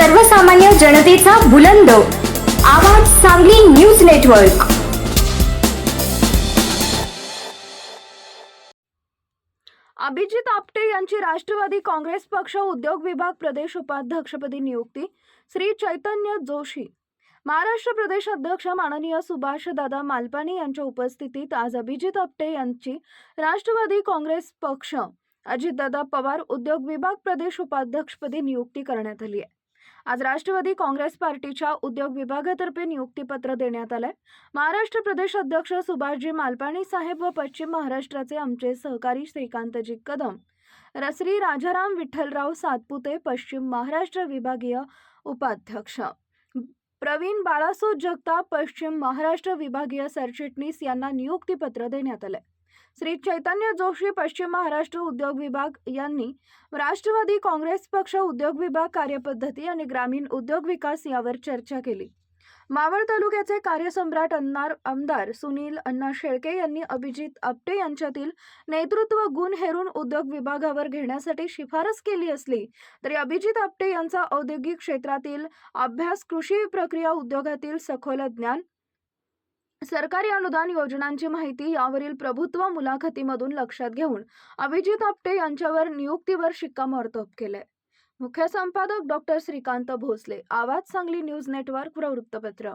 सर्वसामान्य जनतेचा बुलंद. आवाज सांगली न्यूज नेटवर्क. अभिजित आपटे यांची राष्ट्रवादी काँग्रेस पक्ष उद्योग विभाग प्रदेश उपाध्यक्षपदी नियुक्ती श्री चैतन्य जोशी. महाराष्ट्र प्रदेश अध्यक्ष माननीय सुभाष दादा मालपाणी यांच्या उपस्थितीत आज अभिजित आपटे यांची राष्ट्रवादी काँग्रेस पक्ष अजितदादा पवार उद्योग विभाग प्रदेश उपाध्यक्षपदी नियुक्ती करण्यात आली आहे. आज राष्ट्रवादी काँग्रेस पार्टीच्या उद्योग विभागातर्फे नियुक्तीपत्र देण्यात आलंय. महाराष्ट्र प्रदेश अध्यक्ष सुभाषजी मालपाणी साहेब व पश्चिम महाराष्ट्राचे आमचे सहकारी श्रीकांतजी कदम श्री राजाराम विठ्ठलराव सातपुते पश्चिम महाराष्ट्र विभागीय उपाध्यक्ष प्रवीण बाळासो जगताप पश्चिम महाराष्ट्र विभागीय सरचिटणीस यांना नियुक्तीपत्र देण्यात आलंय. श्री चैतन्य जोशी पश्चिम महाराष्ट्र उद्योग विभाग यांनी राष्ट्रवादी काँग्रेस पक्ष उद्योग विभाग कार्यपद्धती आणि ग्रामीण उद्योग विकास यावर चर्चा केली. मावळ तालुक्याचे कार्यसम्राट अन्नार आमदार सुनील अण्णा शेळके यांनी अभिजित आपटे यांच्यातील नेतृत्व गुण हेरून उद्योग विभागावर घेण्यासाठी शिफारस केली असली तरी अभिजित आपटे यांचा औद्योगिक क्षेत्रातील अभ्यास कृषी प्रक्रिया उद्योगातील सखोल ज्ञान सरकारी अनुदान योजनांची माहिती यावरील प्रभुत्व मुलाखतीमधून लक्षात घेऊन अभिजित आपटे यांच्यावर नियुक्तीवर शिक्कामोर्तब केलंय. मुख्य संपादक डॉक्टर श्रीकांत भोसले आवाज सांगली न्यूज नेटवर्क वृत्तपत्र